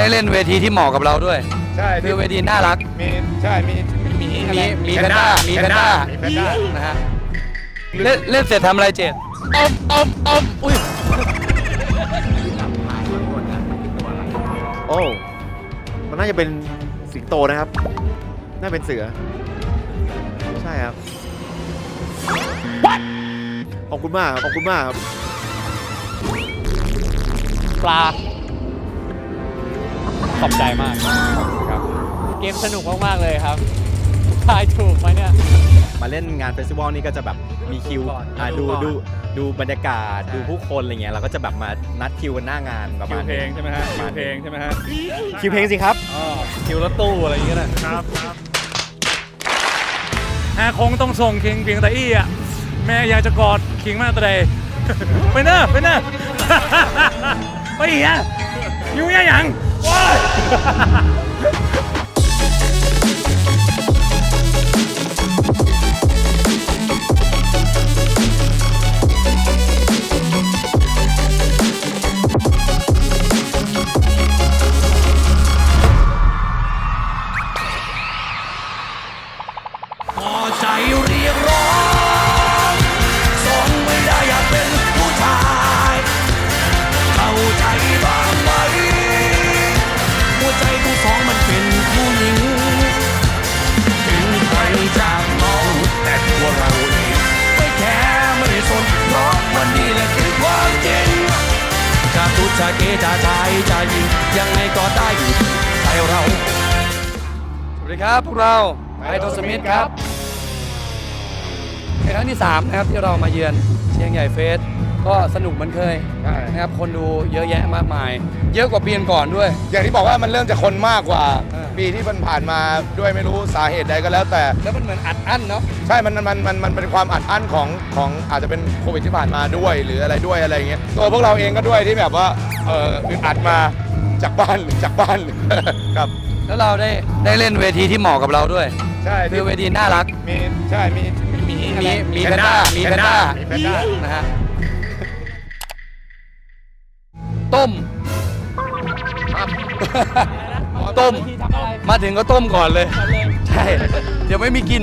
ได้เล่นเวทีที่เหมาะกับเราด้วย ใช่คือเวทีน่ารัก มีใช่มีมีมีมีแพนด้ามีแพนด้า มีแพนด้านะฮะเล่นเล่นเสร็จทำอะไรเจ็ดอมอมอมอุ้ยโอ้ มันน่าจะเป็นสิงโตนะครับ น่าเป็นเสือ ใช่ครับ ขอบคุณมากครับขอบคุณมากครับปลา ขอบใจมากครับเกมสนุกมาก ๆ เลยครับทายถูกไหมเนี่ย มาเล่นงานเฟสติวัลนี่ก็จะแบบมีคิวอ่าดูดูดูบรรยากาศดูผู้คนอะไรเงี้ยเราก็จะแบบมานัดคิวกันหน้างานประคิมาวณเพลงนี้ใช่ไหมฮะคิวเพลงใช่ไหมฮะคิวเพลงสิครับคิวรถตู้อะไรอย่างเงี้ยนะครับครับฮะคงต้องส่งคิงเพียงแต่อี้อะแม่อยากจะกอดคิงมากแต่ใดไปเนอะไปเนอะ ไปอีกอะอยู่ยังยัง ว้ จะเกจะชายจะหญิงยังไงก็ได้อยู่ใจเรา สวัสดีครับพวกเราไอโทสมิธครับเป็นครั้งที่ 3 นะครับที่เรามาเยือนเชียงใหญ่เฟส ก็สนุกเหมือนเคยใช่ นะครับคนดูเยอะแยะมากมาย เยอะกว่าปีก่อนด้วย อย่างที่บอกว่ามันเริ่มจากคนมากกว่า เออ ปีที่มันผ่านมาด้วยไม่รู้สาเหตุใดก็แล้วแต่ แล้วมันเหมือนอัดอั้นเนาะ ใช่ มัน มัน มัน มันเป็นความอัดอั้นของ ของอาจจะเป็นโควิดที่ผ่านมาด้วย หรืออะไรด้วยอะไรอย่างเงี้ย ตัวพวกเราเองก็ด้วยที่แบบว่า เอออึดอัดมาจากบ้าน จากบ้าน ครับ แล้วเราได้ได้เล่นเวทีที่เหมาะกับเราด้วย ใช่คือเวทีน่ารัก มี ใช่ มี มีมีมีแพนด้ามีแพนด้ามีแพนด้า นะฮะ ต้มต้มมาถึงก็ต้มก่อนเลยใช่ เดี๋ยวไม่มีกิน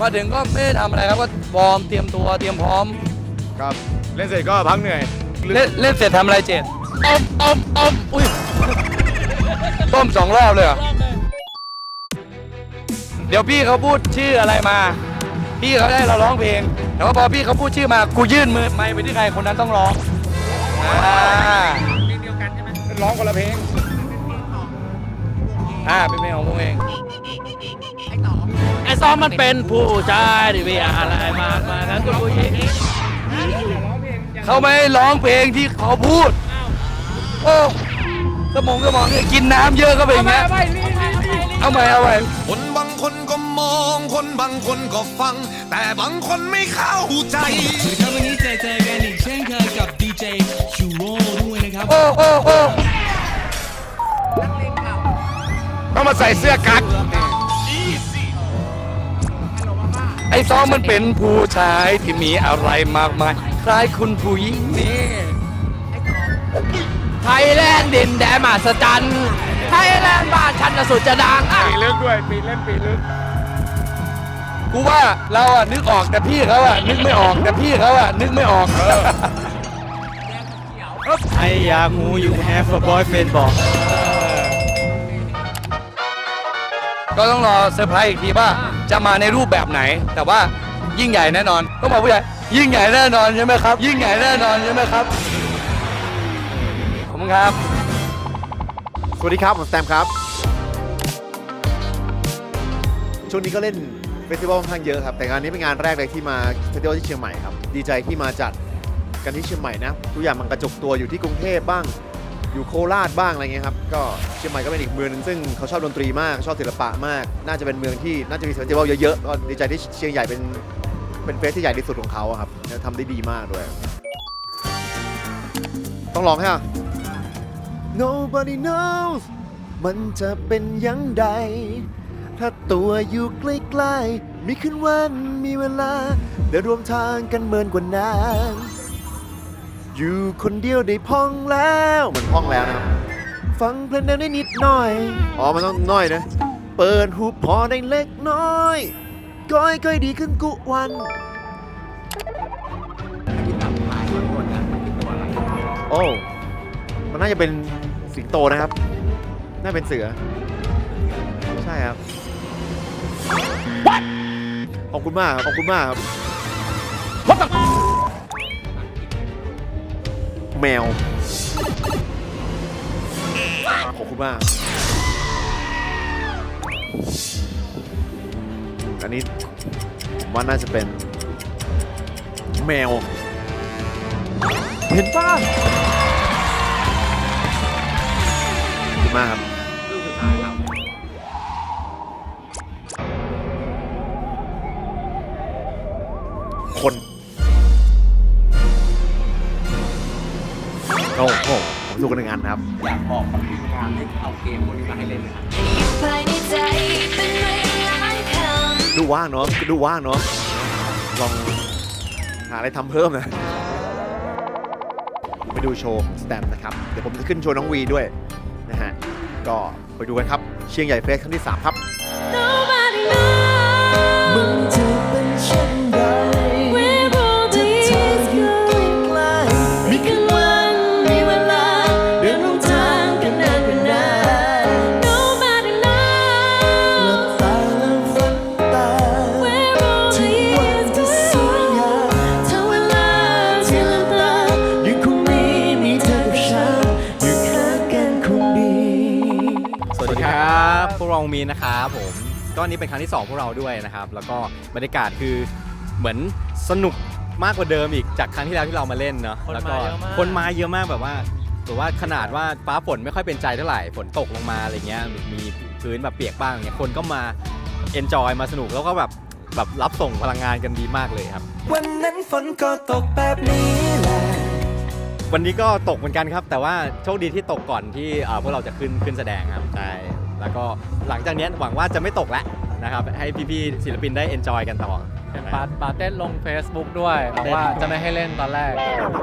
มาถึงก็ไม่ได้ทำอะไรครับก็วอร์มเตรียมตัวเตรียมพร้อม ครับ เล่นเสร็จก็พักเหนื่อย เล่นเล่นเสร็จทำอะไรเจ็ดอมอมอมอุ้ย ต้มสองรอบเลยเหรอเดี๋ยวพี่เขาพูดชื่ออะไรมา พี่เขาได้เราร้องเพลง แต่ว่าพอพี่เขาพูดชื่อมา กูยื่นมือไมค์ไปที่ใครคนนั้นต้องร้อง อ่าร้องคนละเพลง อ่า เป็นเพลงของวงเอง ไอ้ซ้อมมันเป็นผู้ชายที่มีอะไรมากมายนั้นก็ผู้หญิงเขาไม่ให้ร้องเพลงที่เขาพูด โอ้ สมองสมองเนี่ยกินน้ำเยอะก็เป็นอย่างเงี้ย เอาใหม่เอาใหม่คนบางคนก็มอง คนบางคนก็ฟัง แต่บางคนไม่เข้าใจครับวันนี้เจอเจอกันอีกเช่นเคยกับดีเจชูโร่ด้วยนะครับ โอ้โอ้โอ้ต้องมาใส่เสื้อกั๊กไอ้ซ้อมมันเป็นผู้ชายที่มีอะไรมากมาย คล้ายคุณผู้หญิงนี่ไทยแลนด์ดินแดนมหัศจรรย์ไทยแลนด์บ้า นฉันน่ะสุดจะดังอะปีลึกด้วยปีเล่นปีลึกกูว่าเราอะนึกออกแต่พี่เขาอะนึกไม่ออกแต่พี่เขาอะนึกไม่ออกไออยากงูอยู่แฮฟบอยเฟนบอก ก็ต้องรอเซอร์ไพรส์อีกทีว่าจะมาในรูปแบบไหน แต่ว่ายิ่งใหญ่แน่นอนต้องบอกผู้ใหญ่ยิ่งใหญ่แน่นอนใช่ไหมครับ ยิ่งใหญ่แน่นอนใช่ไหมครับขอบคุณครับ สวัสดีครับ ผมแตมครับ ช่วงนี้ก็เล่นเฟสติวัลค่อนข้างเยอะครับ แต่งานนี้เป็นงานแรกเลยที่มาเฟสติวัลที่เชียงใหม่ครับ ดีใจที่มาจัดกันที่เชียงใหม่นะ ทุกอย่างมันกระจุกตัวอยู่ที่กรุงเทพบ้าง อยู่โคราชบ้างอะไรเงี้ยครับ ก็เชียงใหม่ก็เป็นอีกเมืองหนึงซึ่งเขาชอบดนตรีมาก ชอบศิลปะมาก น่าจะเป็นเมืองที่น่าจะมีเฟสติวัลเยอะๆ ก็ดีใจที่เชียงใหญ่เป็นเป็นเฟสที่ใหญ่ที่สุดของเขาอะครับแล้วทำได้ดีมากด้วย ต้องร้องให้อะ Nobody knows มันจะเป็นยังไง ถ้าตัวอยู่ใกล้ๆมีขึ้นวันมีเวลาเดินรวมทางกันเหมือนกว่านานอยู่คนเดียวได้พองแล้วเหมือนพองแล้วนะครับฟังเพลงแนวนี้นิดหน่อยอ๋อมันต้องน้อยนะ เปิดหูพอได้เล็กน้อยก้อยก้อยดีขึ้นกุวันโอ้มันน่าจะเป็นสิงโตนะครับ น่าเป็นเสือ ใช่ครับ ขอบคุณมากครับขอบคุณมากครับแมว ขอบคุณมาก อันนี้ผมว่าน่าจะเป็น แมว เห็นป่ะขอบคุณมากครับ สู้กันหนึ่งานครับ อยากบอกกับทีมงานให้เอาเกมพวกนี้มาให้เล่นนะครับภายในใจเป็นหลายคดูว่างเนาะดูว่างเนาะลองหาอะไรทำเพิ่มนะไปดูโชว์สแตมนะครับ เดี๋ยวผมจะขึ้นโชว์น้องวีด้วยนะฮะก็ไปดูกันครับเชียงใหญ่เฟสครั้งที่ 3 ครับ วกเรามีนะครับผมก็นี่เป็นครั้งที่ 2 พวกเราด้วยนะครับ แล้วก็บรรยากาศคือเหมือนสนุกมากกว่าเดิมอีกจากครั้งที่แล้วที่เรามาเล่นเนาะคนแล้วมาก็เยอะมาก คนมาเยอะมากแบบว่าแบบว่าขนาดว่าฟ้าฝนไม่ค่อยเป็นใจเท่าไหร่ฝนตกลงมาอะไรเงี้ยมีพื้นแบบเปียกบ้างเงี้ยคนก็มาเอนจอยมาสนุกแล้วก็แบบแบบรับส่งพลังงานกันดีมากเลยครับ วันนั้นฝนก็ตกแบบนี้แหละ วันนี้ก็ตกเหมือนกันครับ แต่ว่าโชคดีที่ตกก่อนที่เอ่อพวกเราจะขึ้นขึ้นแสดงครับใช่ แล้วก็หลังจากเนี้ยหวังว่าจะไม่ตกแล้วนะครับ ให้พี่ๆศิลปินได้เอนจอยกันต่อ เป็นปาปาเต้นลง Facebook ด้วยบอกว่าจะไม่ให้เล่นตอนแรก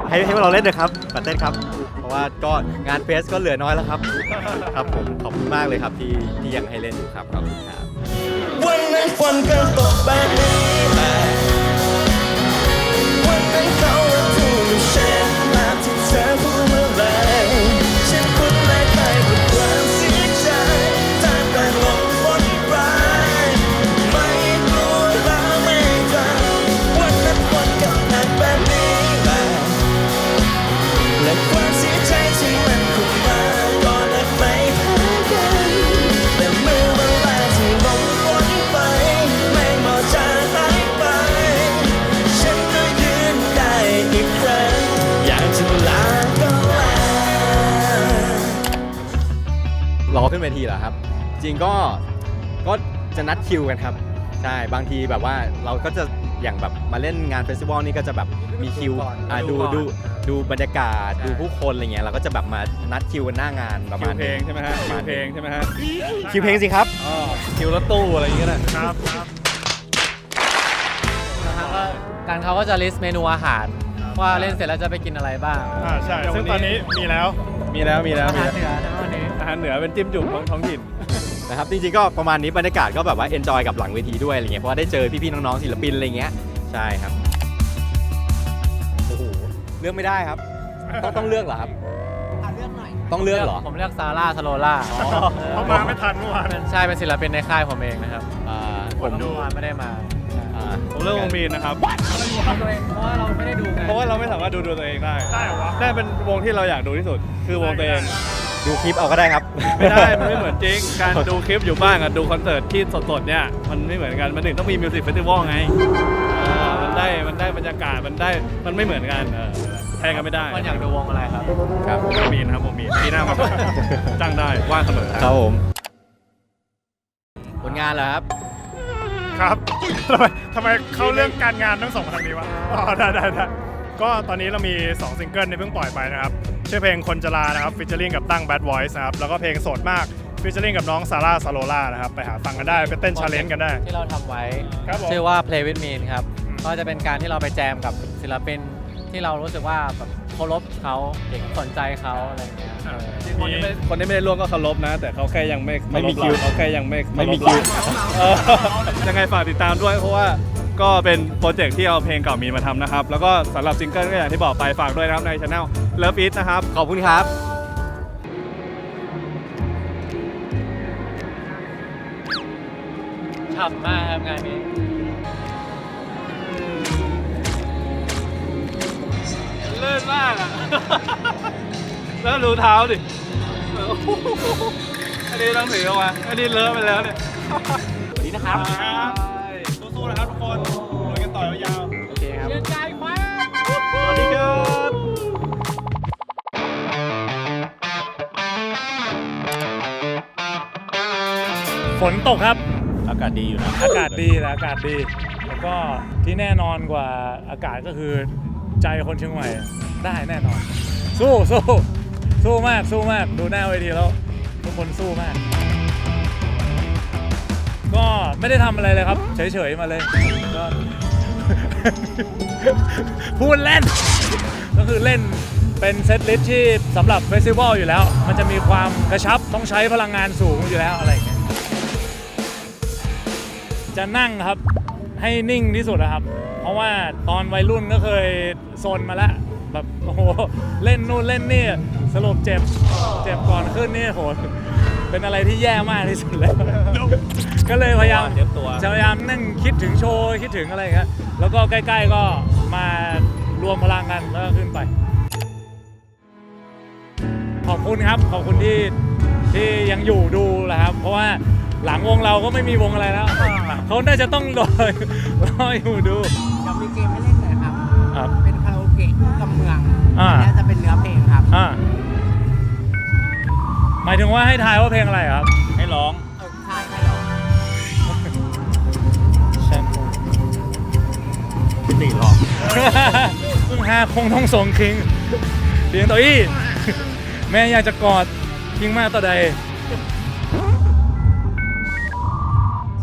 ให้ให้พวกเราเล่นเลยครับปัดเต้นครับ เพราะว่าก็งานเฟสก็เหลือน้อยแล้วครับ ครับผมขอบคุณมากเลยครับที่ที่ยังให้เล่นอยู่ครับขอบคุณครับ วันนั้นฝนก็ตกแบบนี้แหละวันนั้นเขาว่าถูกเริงก็ก็จะนัดคิวกันครับ ใช่บางทีแบบว่าเราก็จะอย่างแบบมาเล่นงานเฟสติวัลนี่ก็จะแบบมีคิวอ่าดูดูดูบรรยากาศดูผู้คนอะไรเงี้ยเราก็จะแบบมานัดคิวกันหน้างานประมาณเพลงใช่ไหมฮะคิวเพลงใช่ไหมฮะคิวเพลงสิครับคิวรถตู้อะไรอย่างเงี้ยนะครับนะครับก็การเขาก็จะลิสต์เมนูอาหาร ว่าเล่นเสร็จแล้วจะไปกินอะไรบ้างอ่าใช่ซึ่งตอนนี้มีแล้วมีแล้วมีแล้วอามีหารแล้วเหนือนะวันนี้อาหารเหนือเป็นจิ้มจุ่มของท้องถิ่น นะครับจริงๆก็ประมาณนี้บรรยากาศก็แบบว่าเอนจอยกับหลังเวทีด้วยอะไรเงี้ยเพราะว่าได้เจอพี่ๆน้องๆศิลปินอะไรเงี้ยใช่ครับโอ้โหเลือกไม่ได้ครับ ต้องต้องเลือกเหรอครับต้องเลือกเหรอผมเลือกซาร่าสโลล่าเพราะมาไม่ทันเมื่อวานใช่เป็นศิลปินในค่ายผมเองนะครับอ่าผมดูวานไม่ได้มาอ่าผมเลือกวงมีนนะครับตัวเองเพราะว่าเราไม่ได้ดูไงเพราะว่าเราไม่สามารถดูดูตัวเองได้ได้วะได้เป็นวงที่เราอยากดูที่สุด คือวงตัวเอง ดูคลิปเอาก็ได้ครับ ไม่ได้ มันไม่เหมือนจริง การดูคลิปอยู่บ้านกับดูคอนเสิร์ตที่สดๆเนี่ย มันไม่เหมือนกัน มันถึงต้องมีมิวสิกเฟสติวัลไงเออมันได้ มันได้บรรยากาศ มันได้ มันไม่เหมือนกันเออแทนกันไม่ได้มันอยากดูวงอะไรครับครับวงมีนครับวงมีนปีหน้ามาจ้างได้ ว่างเสมอครับผม ผลงานเหรอครับ ครับทำไมทำไมเข้าเรื่องการงานต้องส่งมาทางนี้วะ อ๋อ ได้ได้ได้ก็ตอนนี้เรามี 2 ซิงเกิลที่เพิ่งปล่อยไปนะครับ ชื่อเพลงคนจลานะครับฟิชเชอริงกับตั้ง Bad Voice นะครับแล้วก็เพลงโสดมากฟิชเชอริงกับน้องซาร่าซาโลล่านะครับไปหาฟังกันได้ไปเต้นชาเลนจ์กันได้ ที่เราทำไว้ ครับผม ชื่อว่า Play with Me ครับ ก็จะเป็นการที่เราไปแจมกับศิลปินที่เรารู้สึกว่าแบบเคารพเขาสนใจเขาอะไรอย่างเงี้ยคนที่ไม่คนที่ไม่ได้ร่วมก็เคารพนะ แต่เขาแค่ยังไม่ไม่มีคิว เขาแค่ยังไม่ไม่มีเคารพคิวเราเออยังไงฝากติดตามด้วยเพราะว่า ก็เป็นโปรเจกต์ที่เอาเพลงเก่ามีนมาทำนะครับ แล้วก็สำหรับซิงเกิลก็อย่างที่บอกไปฝากด้วยนะครับในช anel Love It นะครับ ขอบคุณครับฉ่ำมากครับงานนี้ เลื่อนมากอะ แล้วดูเท้าดิ อันนี้ต้องถือออกมา อันนี้เลอะไปแล้วเนี่ย สวัสดีนะครับสู้ๆนะ ครับทุกคนลุยกันต่อยาวโอเคครับๆสวัสดีครับฝนตกครับ อากาศดีอยู่นะอากาศดีแหละอากาศดี แล้วก็ที่แน่นอนกว่าอากาศก็คือใจคนเชียงใหม่ได้แน่นอน สู้สู้สู้มากสู้มาก ดูหน้าเวทีแล้ว ทุกคนสู้มาก ก็ไม่ได้ทำอะไรเลยครับ เฉยๆมาเลยก็ พูดเล่น ก็คือเล่นเป็นเซตลิสต์ที่สำหรับเฟสติวัลอยู่แล้ว มันจะมีความกระชับต้องใช้พลังงานสูงอยู่แล้วอะไรอย่างเงี้ยจะนั่งครับให้นิ่งที่สุดนะครับ เพราะว่าตอนวัยรุ่นก็เคยโซนมาแล้วแบบโอ้โหเล่นนู่นเล่นนี่สรุปเจ็บเจ็บก่อนขึ้นนี่โห เป็นอะไรที่แย่มากที่สุดแล้ว ก็เลยพยายามเตรียมตัวจะพยายามนั่งคิดถึงโชว์คิดถึงอะไรอย่างเงี้ยแล้วก็ใกล้ ๆก็มารวมพลังกันแล้วก็ขึ้นไป ขอบคุณครับขอบคุณที่ที่ยังอยู่ดูแหละครับ เพราะว่าหลังวงเราก็ไม่มีวงอะไรแล้วเขาน่าจะต้องรอรออยู่ดู เดี๋ยวมีเกมให้เล่นเลยครับ ครับ เป็นคาราโอเกะกับเมืองอ่า และ ว่าให้ทายว่าเพลงอะไรครับ ให้ร้อง เออใช่ไม่หรอกแชมพี่ติร้องซึ่งฮาคงต้องส่งคิงเพียงตัวอี้ แม่อยากจะกอดคิงมากต่อใด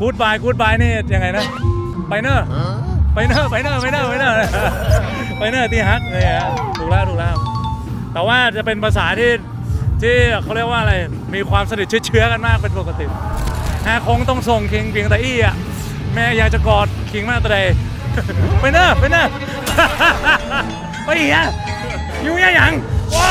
กูดบายกูดบายนี่ยังไงนะ ไปเนอร์ไปเนอร์ไปเนอร์ไปเนอร์ไปเนอร์ไปเนอร์ที่ฮักเลยฮะถูกแล้วถูกแล้วแต่ว่าจะเป็นภาษาที่ที่เขาเรียกว่าอะไร มีความสนิทเชื้อกันมากเป็นปกติฮาคงต้องส่งคิงเพียงแต่อี้อะแม่อยากจะกอดคิงมากแต่ใดไปเนอร์ไปเนอร์ไปเหียอยู่ยังยังว้า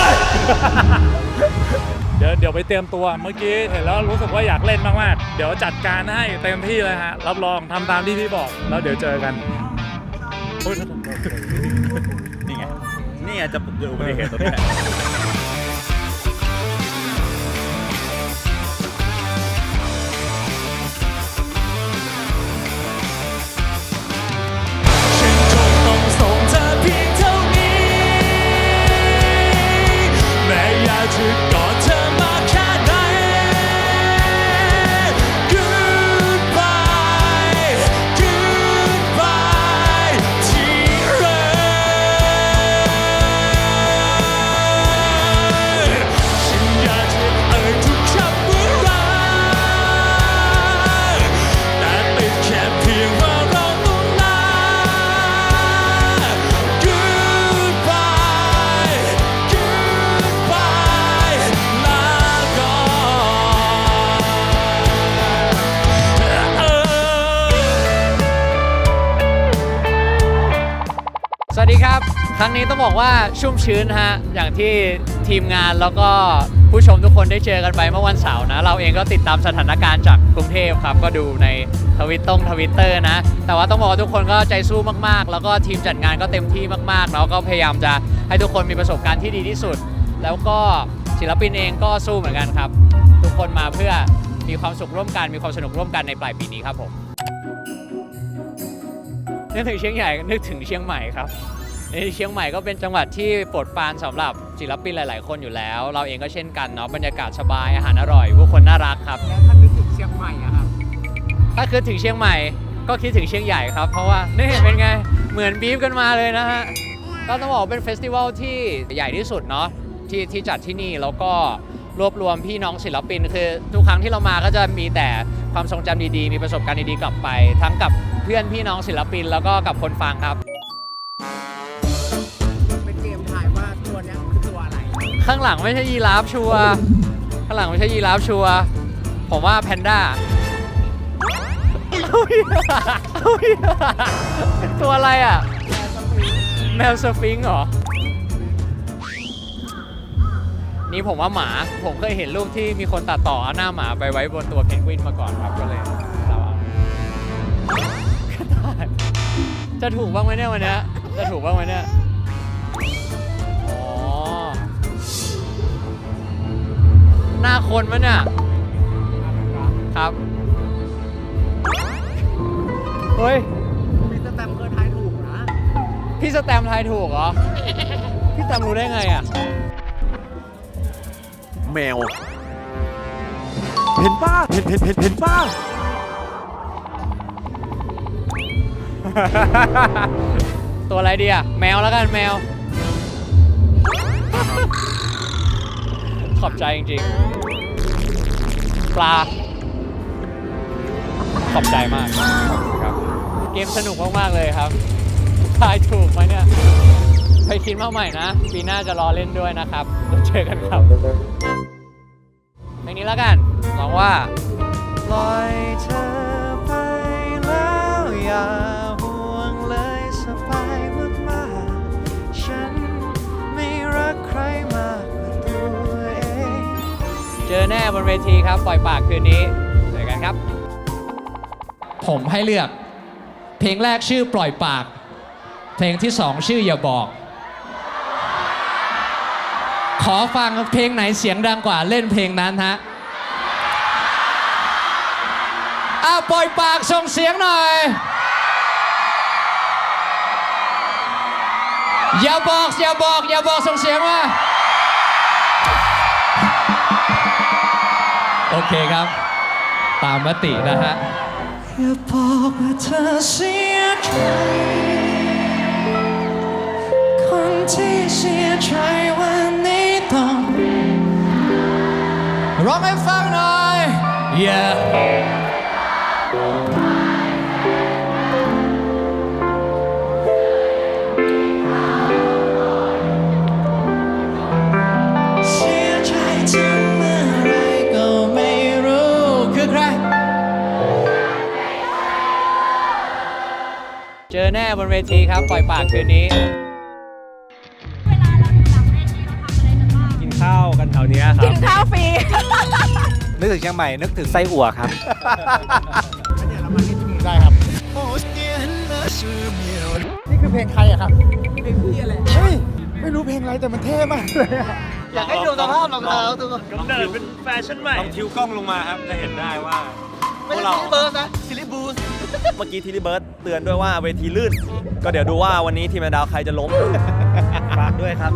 เดี๋ยวเดี๋ยวไปเตรียมตัวเมื่อกี้เห็นแล้วรู้สึกว่าอยากเล่นมากๆ เดี๋ยวจัดการให้เต็มที่เลยฮะ รับรองทำตามที่พี่บอก แล้วเดี๋ยวเจอกันนี่ไง นี่ไงจะเกิดอุบัติเหตุตรงนี้ ครั้งนี้ต้องบอกว่าชุ่มชื้นฮะ อย่างที่ทีมงานแล้วก็ผู้ชมทุกคนได้เจอกันไปเมื่อวันเสาร์นะ เราเองก็ติดตามสถานการณ์จากกรุงเทพครับ ก็ดูในทวิตตงทวิตเตอร์นะ แต่ว่าต้องบอกว่าทุกคนก็ใจสู้มากๆ แล้วก็ทีมจัดงานก็เต็มที่มากๆ แล้วก็พยายามจะให้ทุกคนมีประสบการณ์ที่ดีที่สุด แล้วก็ศิลปินเองก็สู้เหมือนกันครับ ทุกคนมาเพื่อมีความสุขร่วมกัน มีความสนุกร่วมกันในปลายปีนี้ครับผมนึกถึงเชียงใหญ่นึกถึงเชียงใหม่ครับ เอ้ยเชียงใหม่ก็เป็นจังหวัดที่โปรดปรานสำหรับศิลปินหลาย ๆ คนอยู่แล้ว เราเองก็เช่นกันเนาะบรรยากาศสบายอาหารอร่อยผู้คนน่ารักครับ แล้วถ้านึกถึงเชียงใหม่อะครับ ถ้าคิดถึงเชียงใหม่ก็คิดถึงเชียงใหญ่ครับ เพราะว่านี่เห็นเป็นไงเหมือนบีฟกันมาเลยนะฮะก็ต้องบอกว่าเป็นเฟสติวัลที่ใหญ่ที่สุดเนาะที่ที่จัดที่นี่แล้วก็รวบรวมพี่น้องศิลปิน คือทุกครั้งที่เรามาก็จะมีแต่ความทรงจำดี ๆ มีประสบการณ์ดี ๆ กลับไป ทั้งกับเพื่อนพี่น้องศิลปินแล้วก็กับคนฟังครับ ข้างหลังไม่ใช่ยีราฟชัวร์ข้างหลังไม่ใช่ยีราฟชัวร์ผมว่าแพนด้าตัวอะไรอะ แมวสฟิงเหรอ นี่ผมว่าหมา ผมเคยเห็นรูปที่มีคนตัดต่อเอาหน้าหมาไปไว้บนตัวเพนกวินมาก่อนครับก็เลยเราเอาจะถูกบ้างไหมเนี่ยวันนี้จะถูกบ้างไหมเนี่ย คนมั้ยเนี่ยครับ เฮ้ย พี่สแตมป์เคยทายถูกนะพี่สแตมป์ทายถูกเหรอ พี่สแตมป์รู้ได้ไงอะ แมว เห็นป้าเห็นเห็นเห็นเห็นป้า ตัวอะไรดีอะ แมวแล้วกันแมว ขอบใจจริงๆ ปลา ขอบใจมากครับ เกมสนุกมากๆเลยครับทายถูกไหมเนี่ยไปคิดมาใหม่นะ ปีหน้าจะรอเล่นด้วยนะครับแล้วเจอกันครับเพลงนี้แล้วกันหวังว่าปล่อยเธอ บนเวทีครับ ปล่อยปากคืนนี้เจอกันครับ ผมให้เลือก เพลงแรกชื่อปล่อยปาก เพลงที่สองชื่ออย่าบอก ขอฟังเพลงไหนเสียงดังกว่าเล่นเพลงนั้นฮะอะปล่อยปากส่งเสียงหน่อย อย่าบอก อย่าบอก อย่าบอกส่งเสียงมา เคครับ ตามมตินะฮะอย่าบอกว่าเธอเสียใจคนที่เสียใจวันนี้ต้องร้องให้ฟังหน่อย yeah บนเวทีครับ ปล่อยปากคืนนี้กินข้าวกันแถวเนี้ยครับกินข้าวฟรี นึกถึงเชียงใหม่นึกถึงไส้อั่วครับนี่คือเพลงใครอะครับ เพลงพี่อะไรอยากให้ดูสภาพรองเท้าตัวกำเนิดเป็นแฟชั่นใหม่ต้องทิวกล้องลงมาครับ จะเห็นได้ว่าไม่ใช่ซิลิเบิร์สนะซิลิบูส เมื่อกี้ทีรีเบิร์ตเตือนด้วยว่าเวทีลื่น ก็เดี๋ยวดูว่าวันนี้ทีมแมนดาวใครจะล้ม ฝากด้วยครับ